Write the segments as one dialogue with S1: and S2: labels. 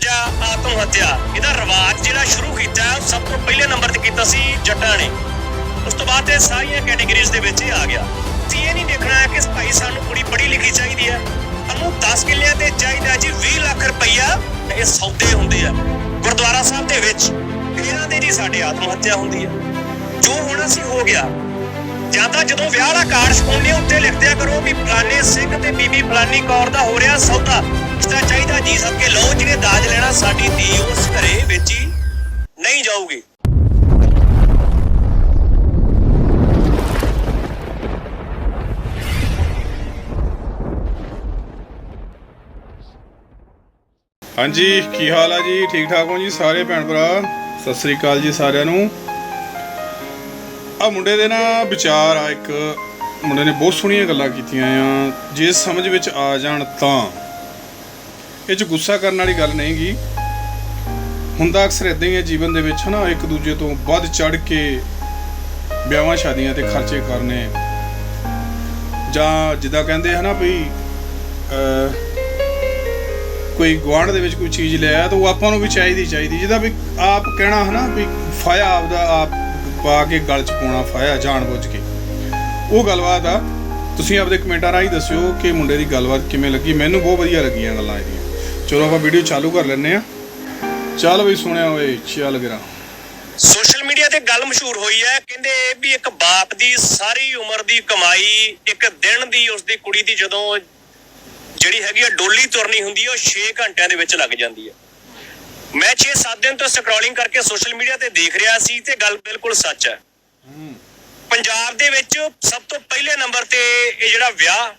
S1: ਕਰਜ਼ਾ ਆਤਮ ਹੱਤਿਆ। ਇਹਦਾ ਰਿਵਾਜ ਜਿਹੜਾ ਸ਼ੁਰੂ ਕੀਤਾ ਸਭ ਤੋਂ ਪਹਿਲੇ ਨੰਬਰ ਤੇ ਕੀਤਾ ਸੀ ਜੱਟਾਂ ਨੇ। ਉਸ ਤੋਂ ਬਾਅਦ ਇਹ ਸਾਰੀਆਂ ਕੈਟਾਗਰੀਜ਼ ਦੇ ਵਿੱਚ ਇਹ ਆ ਗਿਆ। ਤੁਸੀਂ ਇਹ ਨਹੀਂ ਦੇਖਣਾ ਕਿ ਭਾਈ ਸਾਨੂੰ ਕੁੜੀ ਪੜ੍ਹੀ ਲਿਖੀ ਚਾਹੀਦੀ ਹੈ। ਸਾਨੂੰ 10 ਕਿੱਲਿਆਂ ਤੇ ਚਾਹੀਦਾ ਜੀ 20 ਲੱਖ ਰੁਪਈਆ ਇਹ ਸੌਦੇ ਹੁੰਦੇ ਆ। ਗੁਰਦੁਆਰਾ ਸਾਹਿਬ ਦੇ ਵਿੱਚ ਇਹਨਾਂ ਦੇ ਜੀ ਸਾਡੇ ਆਤਮ ਹੱਤਿਆ ਹੁੰਦੀ ਹੈ? ਜੋ ਹੋਣਾ ਸੀ ਹੋ ਗਿਆ ਜਾਂ ਤਾਂ ਜਦੋਂ ਵਿਆਹ ਦਾ ਕਾਰਡ ਛਪਾਉਂਦੇ ਹੋ, ਉੱਤੇ ਲਿਖਦਿਆ ਕਰੋ ਵੀ ਫਲਾਣੇ ਸਿੰਘ ਤੇ ਬੀਬੀ ਫਲਾਨੀ ਕੌਰ ਦਾ ਹੋ ਰਿਹਾ ਸੌਦਾ। ਇਸ ਚਾਹੀਦਾ ਜੀ ਸਭ ਕੇ ਲਓ ਜਿਹਨੇ ਜਾਊਗੀ।
S2: ਹਾਂਜੀ, ਕੀ ਹਾਲ ਆ ਜੀ? ਠੀਕ ਠਾਕ ਹੋ ਜੀ ਸਾਰੇ ਭੈਣ ਭਰਾ? ਸਤਿ ਸ੍ਰੀ ਅਕਾਲ ਜੀ ਸਾਰਿਆਂ ਨੂੰ। ਆ ਮੁੰਡੇ ਦੇ ਨਾ ਵਿਚਾਰ ਆ ਇੱਕ। ਮੁੰਡੇ ਨੇ ਬਹੁਤ ਸੋਹਣੀਆਂ ਗੱਲਾਂ ਕੀਤੀਆਂ ਆ। ਜੇ ਸਮਝ ਵਿੱਚ ਆ ਜਾਣ ਤਾਂ। ਇਹ ਚ ਗੁੱਸਾ ਕਰਨ ਵਾਲੀ ਗੱਲ ਨਹੀਂ ਗੀ ਹੁੰਦਾ ਅਕਸਰ ਇਦਾਂ ਹੀ ਹੈ ਜੀਵਨ ਦੇ ਵਿੱਚ, ਹਨਾ, ਇੱਕ ਦੂਜੇ ਤੋਂ ਵੱਧ ਚੜ ਕੇ ਵਿਆਹਾਂ, ਸ਼ਾਦੀਆਂ ਤੇ ਖਰਚੇ ਕਰਨੇ। ਜਾਂ ਜਿੱਦਾਂ ਕਹਿੰਦੇ ਹਨਾ, ਵੀ, ਅਹ, ਕੋਈ ਗੁਆਂਢ ਦੇ ਵਿੱਚ ਕੋਈ ਚੀਜ਼ ਲਿਆ ਤਾਂ ਉਹ ਆਪਾਂ ਨੂੰ ਵੀ ਚਾਹੀਦੀ ਚਾਹੀਦੀ। ਜਿਹਦਾ ਵੀ ਆਪ ਕਹਿਣਾ, ਹਨਾ, ਵੀ ਫਾਇਆ ਆਪਦਾ ਆਪ ਪਾ ਕੇ ਗਲ ਚ ਪਾਉਣਾ, ਫਾਇਆ, ਜਾਣ ਬੁੱਝ ਕੇ। ਉਹ ਗੱਲਬਾਤ ਆ। ਤੁਸੀਂ ਆਪਦੇ ਕਮੈਂਟਾਂ ਰਾਹੀਂ ਦੱਸਿਓ ਕਿ ਮੁੰਡੇ ਦੀ ਗੱਲਬਾਤ ਕਿਵੇਂ ਲੱਗੀ। ਮੈਨੂੰ ਬਹੁਤ ਵਧੀਆ ਲੱਗੀਆਂ ਗੱਲਾਂ ਇਹਦੀਆਂ। ਚਲੋ, ਆਪਾਂ ਵੀਡੀਓ ਚਾਲੂ ਕਰ ਲੈਂਦੇ ਆ ਚੱਲ ਬਈ ਸੁਣਿਆ ਓਏ ਚੱਲ ਗਿਰਾ
S1: ਸੋਸ਼ਲ ਮੀਡੀਆ ਤੇ ਗੱਲ ਮਸ਼ਹੂਰ ਹੋਈ ਹੈ ਕਹਿੰਦੇ ਵੀ ਇੱਕ ਬਾਪ ਦੀ ਸਾਰੀ ਉਮਰ ਦੀ ਕਮਾਈ ਇੱਕ ਦਿਨ ਦੀ ਉਸਦੀ ਕੁੜੀ ਦੀ ਜਦੋਂ ਜਿਹੜੀ ਹੈਗੀ ਆ ਡੋਲੀ ਤੁਰਨੀ ਹੁੰਦੀ ਹੈ ਉਹ 6 ਘੰਟਿਆਂ ਦੇ ਵਿੱਚ ਲੱਗ ਜਾਂਦੀ ਹੈ ਮੈਂ 6-7 ਦਿਨ ਤੋਂ ਸਕਰੋਲਿੰਗ ਕਰਕੇ ਸੋਸ਼ਲ ਮੀਡੀਆ ਤੇ ਦੇਖ ਰਿਹਾ ਸੀ ਤੇ ਗੱਲ ਬਿਲਕੁਲ ਸੱਚ ਹੈ। ਪੰਜਾਬ ਦੇ ਵਿੱਚ ਸਭ ਤੋਂ ਪਹਿਲੇ ਨੰਬਰ ਤੇ ਇਹ ਜਿਹੜਾ ਵਿਆਹ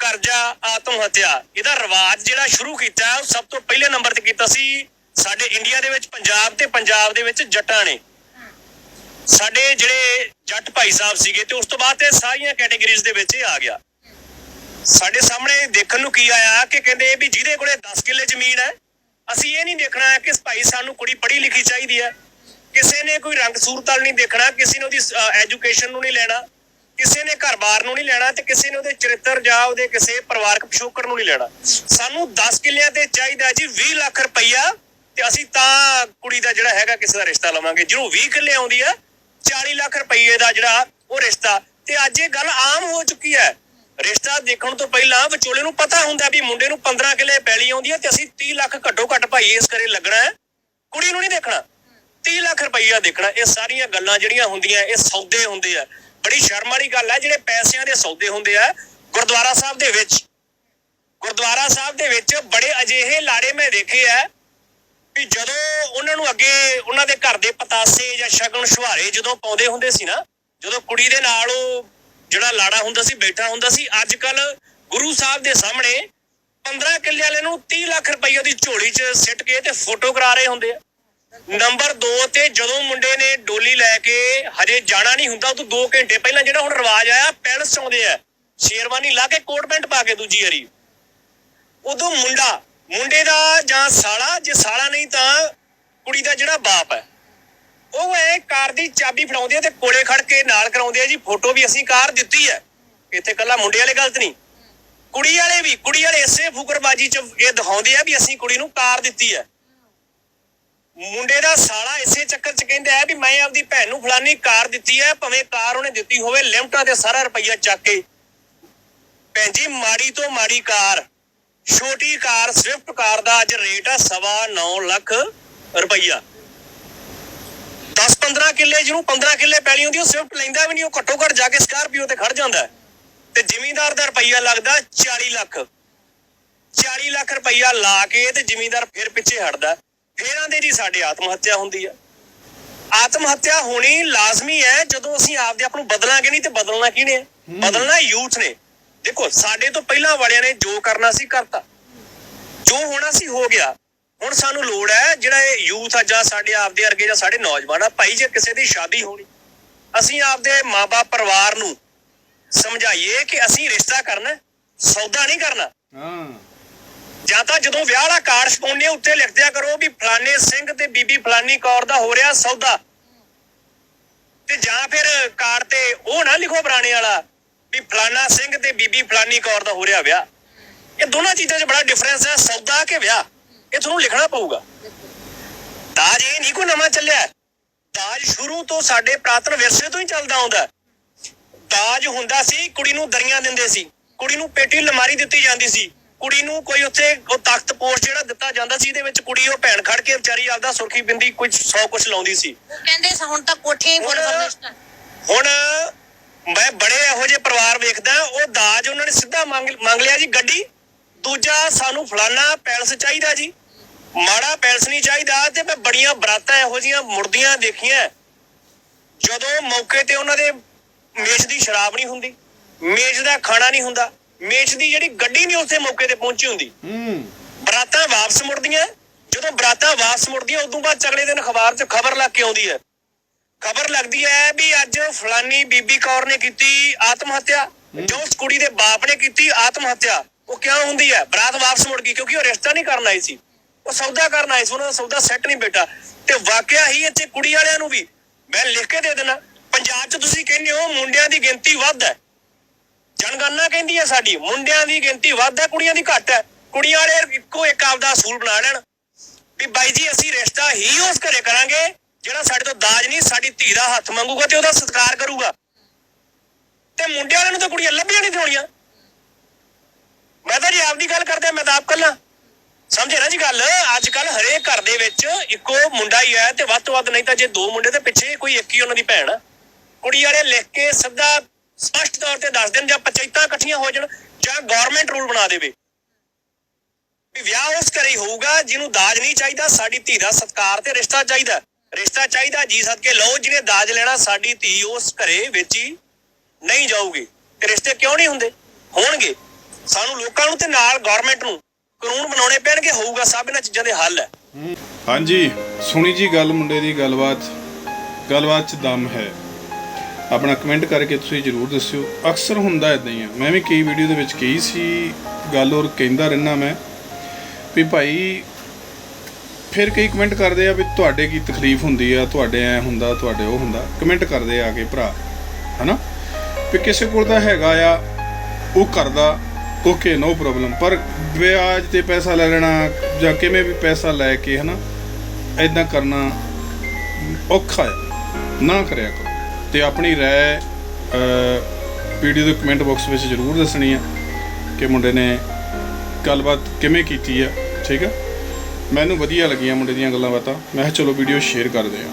S1: ਕਰਜ਼ਾ ਆਤਮ ਹੱਤਿਆ ਇਹਦਾ ਰਿਵਾਜ ਜਿਹੜਾ ਸ਼ੁਰੂ ਕੀਤਾ ਸਭ ਤੋਂ ਪਹਿਲੇ ਨੰਬਰ ਤੇ ਕੀਤਾ ਸੀ ਸਾਡੇ ਇੰਡੀਆ ਦੇ ਵਿੱਚ ਪੰਜਾਬ ਤੇ ਪੰਜਾਬ ਦੇ ਵਿੱਚ ਜੱਟਾਂ ਨੇ। ਸਾਡੇ ਜਿਹੜੇ ਜੱਟ ਭਾਈ ਸਾਹਿਬ ਸੀਗੇ ਤੇ ਉਸ ਤੋਂ ਬਾਅਦ ਤੇ ਸਾਰੀਆਂ ਕੈਟਾਗਰੀਜ਼ ਦੇ ਵਿੱਚ ਇਹ ਆ ਗਿਆ। ਸਾਡੇ ਸਾਹਮਣੇ ਦੇਖਣ ਨੂੰ ਕੀ ਆਇਆ ਕਿ ਕਹਿੰਦੇ ਵੀ ਜਿਹਦੇ ਕੋਲੇ 10 ਕਿੱਲੇ ਜ਼ਮੀਨ ਹੈ, ਅਸੀਂ ਇਹ ਨਹੀਂ ਦੇਖਣਾ ਕਿ ਭਾਈ ਸਾਨੂੰ ਕੁੜੀ ਪੜ੍ਹੀ ਲਿਖੀ ਚਾਹੀਦੀ ਹੈ। ਕਿਸੇ ਨੇ ਕੋਈ ਰੰਗ ਸੂਰਤ ਵਾਲ ਨਹੀਂ ਦੇਖਣਾ, ਕਿਸੇ ਨੇ ਉਹਦੀ ਐਜੂਕੇਸ਼ਨ ਨੂੰ ਨਹੀਂ ਲੈਣਾ, ਕਿਸੇ ਨੇ ਘਰ-ਬਾਰ ਨੂੰ ਨਹੀਂ ਲੈਣਾ ਤੇ ਕਿਸੇ ਨੇ ਉਹਦੇ ਚਰਿੱਤਰ ਜਾਂ ਉਹਦੇ ਕਿਸੇ ਪਰਿਵਾਰਕ ਪਿਛੋਕੜ ਨੂੰ ਨਹੀਂ ਲੈਣਾ। ਸਾਨੂੰ 10 ਕਿੱਲਿਆਂ ਤੇ ਚਾਹੀਦਾ ਜੀ 20 ਲੱਖ ਰੁਪਈਆ ਤੇ ਅਸੀਂ ਤਾਂ ਕੁੜੀ ਦਾ ਜਿਹੜਾ ਹੈਗਾ ਕਿਸੇ ਦਾ ਰਿਸ਼ਤਾ ਲਵਾਂਗੇ। ਜਿਹਨੂੰ 20 ਕਿੱਲੇ ਆਉਂਦੀ ਆ 40 ਲੱਖ ਰੁਪਈਏ ਦਾ ਜਿਹੜਾ ਉਹ ਰਿਸ਼ਤਾ। ਤੇ ਅੱਜ ਇਹ ਗੱਲ ਆਮ ਹੋ ਚੁੱਕੀ ਹੈ। ਰਿਸ਼ਤਾ ਦੇਖਣ ਤੋਂ ਪਹਿਲਾਂ ਵਿਚੋਲੇ ਨੂੰ ਪਤਾ ਹੁੰਦਾ ਵੀ ਮੁੰਡੇ ਨੂੰ 15 ਕਿੱਲੇ ਪੈਲੀ ਆਉਂਦੀ ਹੈ ਤੇ ਅਸੀਂ 30 ਲੱਖ ਘੱਟੋ ਘੱਟ ਭਾਈ ਇਸ ਕਰੇ ਲੱਗਣਾ ਹੈ। ਕੁੜੀ ਨੂੰ ਨਹੀਂ ਦੇਖਣਾ। 30 ਲੱਖ ਰੁਪਈਆ ਦੇਖਣਾ। ਇਹ ਸਾਰੀਆਂ ਗੱਲਾਂ ਜਿਹੜੀਆਂ ਹੁੰਦੀਆਂ, ਇਹ ਸੌਦੇ ਹੁੰਦੇ ਆ। ਬੜੀ ਸ਼ਰਮ ਵਾਲੀ ਗੱਲ ਹੈ, ਜਿਹੜੇ ਪੈਸਿਆਂ ਦੇ ਸੌਦੇ ਹੁੰਦੇ ਆ ਗੁਰਦੁਆਰਾ ਸਾਹਿਬ ਦੇ ਵਿੱਚ। ਗੁਰਦੁਆਰਾ ਸਾਹਿਬ ਦੇ ਵਿੱਚ ਬੜੇ ਅਜਿਹੇ ਲਾੜੇ ਮੈਂ ਦੇਖੇ ਆ ਵੀ ਜਦੋਂ ਉਹਨਾਂ ਨੂੰ ਅੱਗੇ ਉਹਨਾਂ ਦੇ ਘਰ ਦੇ ਪਤਾਸੇ ਜਾਂ ਸ਼ਗਨ ਸ਼ੁਹਾਰੇ ਜਦੋਂ ਪਾਉਂਦੇ ਹੁੰਦੇ ਸੀ ਨਾ, ਜਦੋਂ ਕੁੜੀ ਦੇ ਨਾਲ ਉਹ ਜਿਹੜਾ ਲਾੜਾ ਹੁੰਦਾ ਸੀ, ਬੈਠਾ ਹੁੰਦਾ ਸੀ ਅੱਜ ਕੱਲ ਗੁਰੂ ਸਾਹਿਬ ਦੇ ਸਾਹਮਣੇ 15 ਕਿੱਲੇ ਵਾਲੇ ਨੂੰ 30 ਲੱਖ ਰੁਪਈਆ ਦੀ ਝੋਲੀ 'ਚ ਸਿੱਟ ਕੇ ਤੇ ਫੋਟੋ ਕਰਾ ਰਹੇ ਹੁੰਦੇ ਆ। ਨੰਬਰ 2 ਤੇ ਜਦੋਂ ਮੁੰਡੇ ਨੇ ਡੋਲੀ ਲੈ ਕੇ ਹਜੇ ਜਾਣਾ ਨਹੀਂ ਹੁੰਦਾ ਉਦੋਂ ਤੋਂ 2 ਘੰਟੇ ਪਹਿਲਾਂ ਜਿਹੜਾ ਹੁਣ ਰਿਵਾਜ ਆਇਆ, ਪੈਲਸ ਆਉਂਦੇ ਆ। ਸ਼ੇਰਵਾਨੀ ਲਾ ਕੇ ਕੋਟ ਪੈਂਟ ਪਾ ਕੇ ਦੂਜੀ ਵਾਰੀ। ਉਦੋਂ ਮੁੰਡਾ ਮੁੰਡੇ ਦਾ ਜਾਂ ਸਾਲਾ, ਜੇ ਸਾਲਾ ਨਹੀਂ ਤਾਂ ਕੁੜੀ ਦਾ ਜਿਹੜਾ ਬਾਪ ਹੈ। ਉਹ ਐ ਕਾਰ ਦੀ ਚਾਬੀ ਫੜਾਉਂਦੇ ਆ ਤੇ ਕੋਲੇ ਖੜ ਕੇ ਨਾਲ ਕਰਾਉਂਦੇ ਆ ਜੀ, ਫੋਟੋ ਵੀ ਅਸੀਂ ਕਾਰ ਦਿੱਤੀ ਹੈ। ਇੱਥੇ ਕੱਲਾ ਮੁੰਡੇ ਵਾਲੇ ਗਲਤ ਨਹੀਂ। ਕੁੜੀ ਵਾਲੇ ਵੀ, ਕੁੜੀ ਵਾਲੇ ਇਸੇ ਫੁਕਰਬਾਜੀ ਚ ਇਹ ਦਿਖਾਉਂਦੇ ਆ ਵੀ ਅਸੀਂ ਕੁੜੀ ਨੂੰ ਕਾਰ ਦਿੱਤੀ ਹੈ। ਮੁੰਡੇ ਦਾ ਸਾਲਾ ਇਸੇ ਚੱਕਰ ਚ ਕਹਿੰਦਾ ਹੈ ਵੀ ਮੈਂ ਆਪਦੀ ਭੈਣ ਨੂੰ ਫਲਾਨੀ ਕਾਰ ਦਿੱਤੀ ਹੈ, ਭਾਵੇਂ ਕਾਰ ਉਹਨੇ ਦਿੱਤੀ ਹੋਵੇ, ਲਿਮਟਾਂ ਤੇ ਸਾਰਾ ਰੁਪਈਆ ਚੱਕ ਕੇ। ਭੈਣ ਜੀ, ਮਾੜੀ ਤੋਂ ਮਾੜੀ ਕਾਰ। ਛੋਟੀ ਕਾਰ ਸਵਿਫਟ ਕਾਰ ਦਾ ਅੱਜ ਰੇਟ ਆ ਸਵਾ 9 ਲੱਖ ਰੁਪਈਆ। 10-15 ਕਿੱਲੇ ਜਿਹਨੂੰ 15 ਕਿੱਲੇ ਪੈਲੀ ਹੁੰਦੀ ਉਹ ਸਵਿਫਟ ਲੈਂਦਾ ਵੀ ਨਹੀਂ ਉਹ ਘੱਟੋ ਘੱਟ ਜਾ ਕੇ ਸਕਾਰਪੀਓ ਤੇ ਖੜ ਜਾਂਦਾ। ਤੇ ਜ਼ਿਮੀਂਦਾਰ ਦਾ ਰੁਪਈਆ ਲੱਗਦਾ 40 ਲੱਖ। 40 ਲੱਖ ਰੁਪਈਆ ਲਾ ਕੇ ਤੇ ਜ਼ਿਮੀਂਦਾਰ ਫਿਰ ਪਿੱਛੇ ਹਟਦਾ। ਫਿਰ ਆਂਦੇ ਜੀ ਸਾਡੇ ਆਤਮ ਹੱਤਿਆ ਹੁੰਦੀ ਆ। ਆਤਮ ਹੱਤਿਆ ਹੋਣੀ ਲਾਜ਼ਮੀ ਹੈ ਜਦੋਂ ਅਸੀਂ ਆਪਦੇ ਆਪ ਨੂੰ ਬਦਲਾਂਗੇ ਨਹੀਂ ਤੇ ਬਦਲਣਾ ਕਿਹਨੇ? ਬਦਲਣਾ ਯੂਥ ਨੇ। ਦੇਖੋ ਸਾਡੇ ਤੋਂ ਪਹਿਲਾਂ ਵਾਲਿਆਂ ਨੇ ਜੋ ਕਰਨਾ ਸੀ ਕਰਤਾ। ਜੋ ਹੋਣਾ ਸੀ ਹੋ ਗਿਆ। ਹੁਣ ਸਾਨੂੰ ਲੋੜ ਹੈ ਜਿਹੜਾ ਇਹ ਯੂਥ ਆ ਜਾਂ ਸਾਡੇ ਆਪਦੇ ਵਰਗੇ ਜਾਂ ਸਾਡੇ ਨੌਜਵਾਨ ਆ ਭਾਈ ਜੇ ਕਿਸੇ ਦੀ ਸ਼ਾਦੀ ਹੋਣੀ ਅਸੀਂ ਆਪਦੇ ਮਾਪੇ ਪਰਿਵਾਰ ਨੂੰ ਸਮਝਾਈਏ ਕਿ ਅਸੀਂ ਰਿਸ਼ਤਾ ਕਰਨਾ ਸੌਦਾ ਨਹੀਂ ਕਰਨਾ।
S2: ਹਾਂ।
S1: ਜਾਂ ਤਾਂ ਜਦੋਂ ਵਿਆਹ ਵਾਲਾ ਕਾਰਡ ਛਪਾਉਂਦੇ ਉੱਤੇ ਲਿਖ ਦਿਆ ਕਰੋ ਵੀ ਫਲਾਣੇ ਸਿੰਘ ਤੇ ਬੀਬੀ ਫਲਾਨੀ ਕੌਰ ਦਾ ਹੋ ਰਿਹਾ ਸੌਦਾ। ਤੇ ਜਾਂ ਫਿਰ ਕਾਰਡ ਤੇ ਉਹ ਨਾ ਲਿਖੋ ਪੁਰਾਣੇ ਵਾਲਾ ਵੀ ਫਲਾਣਾ ਸਿੰਘ ਤੇ ਬੀਬੀ ਫਲਾਨੀ ਕੌਰ ਦਾ ਹੋ ਰਿਹਾ ਵਿਆਹ। ਇਹ ਦੋਨਾਂ ਚੀਜ਼ਾਂ 'ਚ ਬੜਾ ਡਿਫਰੈਂਸ ਹੈ ਸੌਦਾ ਕਿ ਵਿਆਹ? ਇਹ ਤੁਹਾਨੂੰ ਲਿਖਣਾ ਪਊਗਾ। ਦਾਜ ਇਹ ਨਹੀਂ ਕੋਈ ਨਵਾਂ ਚੱਲਿਆ। ਦਾਜ ਸ਼ੁਰੂ ਤੋਂ ਸਾਡੇ ਪ੍ਰਾਤਨ ਵਿਰਸੇ ਤੋਂ ਹੀ ਚੱਲਦਾ ਆਉਂਦਾ। ਦਾਜ ਹੁੰਦਾ ਸੀ ਕੁੜੀ ਨੂੰ ਦਰੀਆਂ ਦਿੰਦੇ ਸੀ। ਕੁੜੀ ਨੂੰ ਪੇਟੀ ਲਮਾਰੀ ਦਿੱਤੀ ਜਾਂਦੀ ਸੀ। ਕੁੜੀ ਨੂੰ ਕੋਈ ਉੱਥੇ ਉਹ ਤਖਤ ਪੋਸਟ ਜਿਹੜਾ ਦਿੱਤਾ ਜਾਂਦਾ ਸੀ ਇਹਦੇ ਵਿੱਚ ਕੁੜੀ ਉਹ ਭੈਣ ਖੜ ਕੇ ਵਿਚਾਰੀ ਆਪਦਾ ਸੁਰਖੀ ਬਿੰਦੀ ਕੁਝ ਸੌ ਕੁਝ ਲਾਉਂਦੀ ਸੀ।
S3: ਕਹਿੰਦੇ ਹੁਣ ਤਾਂ ਕੋਠੀਆਂ ਹੀ ਫੁੱਲ ਫਰਨਿਸ਼ਡ।
S1: ਹੁਣ ਮੈਂ ਬੜੇ ਇਹੋ ਜਿਹੇ ਪਰਿਵਾਰ ਵੇਖਦਾ ਉਹ ਦਾਜ ਉਹਨਾਂ ਨੇ ਸਿੱਧਾ ਮੰਗ ਮੰਗ ਲਿਆ ਜੀ ਗੱਡੀ। ਦੂਜਾ ਸਾਨੂੰ ਫਲਾਨਾ ਪੈਲਸ ਚਾਹੀਦਾ ਜੀ। ਮਾੜਾ ਪੈਲਸ ਨਹੀਂ ਚਾਹੀਦਾ ਤੇ ਮੈਂ ਬੜੀਆਂ ਬਰਾਤਾਂ ਇਹੋ ਜੀਆਂ ਮੁਰਦੀਆਂ ਦੇਖੀਆਂ। ਜਦੋਂ ਮੌਕੇ ਤੇ ਉਹਨਾਂ ਦੇ ਮੇਜ਼ ਦੀ ਸ਼ਰਾਬ ਨਹੀਂ ਹੁੰਦੀ ਮੇਜ਼ ਦਾ ਖਾਣਾ ਨਹੀਂ ਹੁੰਦਾ ਮੇਜ਼ ਦੀ ਜਿਹੜੀ ਗੱਡੀ ਨਹੀਂ ਉਸੇ ਮੌਕੇ ਤੇ ਪਹੁੰਚੀ ਹੁੰਦੀ।
S2: ਹੂੰ।
S1: ਬਰਾਤਾਂ ਵਾਪਸ ਮੁੜਦੀਆਂ। ਜਦੋਂ ਬਰਾਤਾਂ ਵਾਪਸ ਮੁੜਦੀਆਂ ਉਦੋਂ ਬਾਅਦ ਅਗਲੇ ਦਿਨ ਅਖਬਾਰ 'ਚ ਖਬਰ ਲੱਗ ਕੇ ਆਉਂਦੀ ਹੈ। ਖਬਰ ਲੱਗਦੀ ਹੈ ਵੀ ਅੱਜ ਫਲਾਨੀ ਬੀਬੀ ਕੌਰ ਨੇ ਕੀਤੀ ਆਤਮ ਹੱਤਿਆ ਜੋ ਉਸ ਕੁੜੀ ਦੇ ਬਾਪ ਨੇ ਕੀਤੀ ਆਤਮ ਹੱਤਿਆ। ਉਹ ਕਿਉਂ ਹੁੰਦੀ ਹੈ? ਬਰਾਤ ਵਾਪਸ ਮੁੜ ਗਈ ਕਿਉਂਕਿ ਉਹ ਰਿਸ਼ਤਾ ਨਹੀਂ ਕਰਨ ਆਈ ਸੀ। ਉਹ ਸੌਦਾ ਕਰਨ ਆਏ ਸੀ ਉਹਨਾਂ ਦਾ ਸੌਦਾ ਸੈੱਟ ਨਹੀਂ ਬੇਟਾ ਤੇ ਵਾਕਿਆ ਹੀ ਇੱਥੇ ਕੁੜੀ ਵਾਲਿਆਂ ਨੂੰ ਵੀ ਮੈਂ ਲਿਖ ਕੇ ਦੇ ਦੇਣਾ ਪੰਜਾਬ 'ਚ ਤੁਸੀਂ ਕਹਿੰਦੇ ਹੋ ਮੁੰਡਿਆਂ ਦੀ ਗਿਣਤੀ ਵੱਧ ਹੈ। ਜਨਗਣਨਾ ਕਹਿੰਦੀ ਹੈ ਸਾਡੀ ਮੁੰਡਿਆਂ ਦੀ ਗਿਣਤੀ ਵੱਧ ਹੈ ਕੁੜੀਆਂ ਦੀ ਘੱਟ ਹੈ। ਕੁੜੀਆਂ ਵਾਲੇ ਇੱਕੋ ਇੱਕ ਆਪਦਾ ਅਸੂਲ ਬਣਾ ਲੈਣ। ਵੀ ਬਾਈ ਜੀ ਅਸੀਂ ਰਿਸ਼ਤਾ ਹੀ ਉਸ ਘਰੇ ਕਰਾਂਗੇ ਜਿਹੜਾ ਸਾਡੇ ਤੋਂ ਦਾਜ ਨਹੀਂ, ਸਾਡੀ ਧੀ ਦਾ ਹੱਥ ਮੰਗੂਗਾ ਤੇ ਉਹਦਾ ਸਤਿਕਾਰ ਕਰੂਗਾ। ਤੇ ਮੁੰਡੇ ਵਾਲਿਆਂ ਨੂੰ ਤਾਂ ਕੁੜੀਆਂ ਲੱਭੀਆਂ ਨਹੀਂ ਥੋੜੀਆਂ ਮੈਂ ਤਾਂ ਜੀ ਆਪ ਦੀ ਗੱਲ ਕਰਦਾ ਮੈਂ ਤਾਂ ਆਪ ਕੱਲਾ ਸਮਝੇ ਨਾ ਜੀ ਗੱਲ? ਅੱਜ ਕੱਲ ਹਰੇਕ ਘਰ ਦੇ ਵਿੱਚ ਇੱਕੋ ਮੁੰਡਾ ਹੀ ਹੈ ਤੇ ਵੱਧ ਤੋਂ ਵੱਧ ਨਹੀਂ ਤਾਂ ਜੇ ਦੋ ਮੁੰਡੇ ਤੇ ਪਿੱਛੇ ਕੋਈ ਇੱਕ ਹੀ ਉਹਨਾਂ ਦੀ ਭੈਣ ਆ। ਕੁੜੀ ਵਾਲੇ ਲਿਖ ਕੇ ਸਿੱਧਾ ਸਪਸ਼ਟ ਤੌਰ ਤੇ ਦੱਸ ਦੇਣ ਜਾਂ ਪੰਚਾਇਤਾਂ ਇਕੱਠੀਆਂ ਹੋ ਜਾਣ ਜਾਂ ਗਵਰਨਮੈਂਟ ਰੂਲ ਬਣਾ ਦੇਵੇ। ਵੀ ਵਿਆਹ ਉਸ ਘਰੇ ਹੋਊਗਾ ਜਿਹਨੂੰ ਦਾਜ ਨਹੀਂ ਚਾਹੀਦਾ, ਸਾਡੀ ਧੀ ਦਾ ਸਤਿਕਾਰ ਤੇ ਰਿਸ਼ਤਾ ਚਾਹੀਦਾ। ਰਿਸ਼ਤਾ ਚਾਹੀਦਾ ਜੀ ਸਦਕੇ। ਲਓ ਜਿਹਨੇ ਦਾਜ ਲੈਣਾ, ਸਾਡੀ ਧੀ ਉਸ ਘਰੇ ਵਿੱਚ ਹੀ ਨਹੀਂ ਜਾਊਗੀ। ਤੇ ਰਿਸ਼ਤੇ ਕਿਉਂ ਨਹੀਂ ਹੁੰਦੇ? ਹੋਣਗੇ। ਸਾਨੂੰ ਲੋਕਾਂ ਨੂੰ ਤੇ ਨਾਲ ਗਵਰਨਮੈਂਟ ਨੂੰ ਕਾਨੂੰਨ ਬਣਾਉਣੇ ਪੈਣਗੇ, ਹੋਊਗਾ ਸਭ ਇਹਨਾਂ ਚੀਜ਼ਾਂ ਦੇ ਹੱਲ ਹੈ।
S2: ਹਾਂਜੀ, ਸੁਣੀ ਜੀ ਗੱਲ ਮੁੰਡੇ ਦੀ, ਗੱਲਬਾਤ। ਗੱਲਬਾਤ 'ਚ ਦਮ ਹੈ। ਆਪਣਾ ਕਮੈਂਟ ਕਰਕੇ ਤੁਸੀਂ ਜਰੂਰ ਦੱਸਿਓ। ਅਕਸਰ ਹੁੰਦਾ ਇਦਾਂ ਹੀ ਆ। ਮੈਂ ਵੀ ਕਈ ਵੀਡੀਓ ਦੇ ਵਿੱਚ ਕਹੀ ਸੀ, ਗੱਲ ਔਰ ਕਹਿੰਦਾ ਰਹਿਣਾ ਮੈਂ, ਵੀ ਭਾਈ ਫਿਰ ਕਈ ਕਮੈਂਟ ਕਰਦੇ ਆ ਵੀ ਤੁਹਾਡੇ ਕੀ ਤਕਲੀਫ ਹੁੰਦੀ ਆ, ਤੁਹਾਡੇ ਐ ਹੁੰਦਾ, ਤੁਹਾਡੇ ਉਹ ਹੁੰਦਾ। ਕਮੈਂਟ ਕਰਦੇ ਆ ਕੇ ਭਰਾ, ਹਨਾ? ਵੀ ਕਿਸੇ ਕੋਲ ਤਾਂ ਹੈਗਾ ਆ, ਉਹ ਕਰਦਾ ਓਕੇ ਨੋ ਪ੍ਰੋਬਲਮ ਪਰ ਵਿਆਜ ਤੇ ਪੈਸਾ ਲੈ ਲੈਣਾ ਜਾਂ ਕਿਵੇਂ ਵੀ ਪੈਸਾ ਲੈ ਕੇ, ਹਨਾ ਐਦਾਂ ਕਰਨਾ ਔਖਾ ਹੈ ਨਾ ਕਰਿਆ ਕਰੋ। ਤੇ ਆਪਣੀ ਰਾਏ ਵੀਡੀਓ ਦੇ ਕਮੈਂਟ ਬਾਕਸ ਵਿੱਚ ਜ਼ਰੂਰ ਦੱਸਣੀ ਆ ਕਿ ਮੁੰਡੇ ਨੇ ਗੱਲਬਾਤ ਕਿਵੇਂ ਕੀਤੀ ਆ, ਠੀਕ ਆ? ਮੈਨੂੰ ਵਧੀਆ ਲੱਗੀਆਂ ਮੁੰਡੇ ਦੀਆਂ ਗੱਲਾਂ ਬਾਤਾਂ। ਮੈਂ ਕਿਹਾ ਚਲੋ ਵੀਡੀਓ ਸ਼ੇਅਰ ਕਰਦੇ ਆ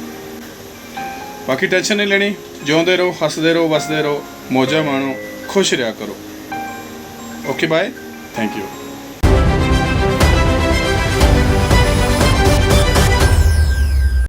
S2: ਬਾਕੀ ਟੈਨਸ਼ਨ ਨਹੀਂ ਲੈਣੀ। ਜਿਉਂਦੇ ਰਹੋ, ਹੱਸਦੇ ਰਹੋ, ਵਸਦੇ ਰਹੋ। ਮੌਜਾਂ ਮਾਣੋ, ਖੁਸ਼ ਰਿਹਾ ਕਰੋ। Okay bye thank you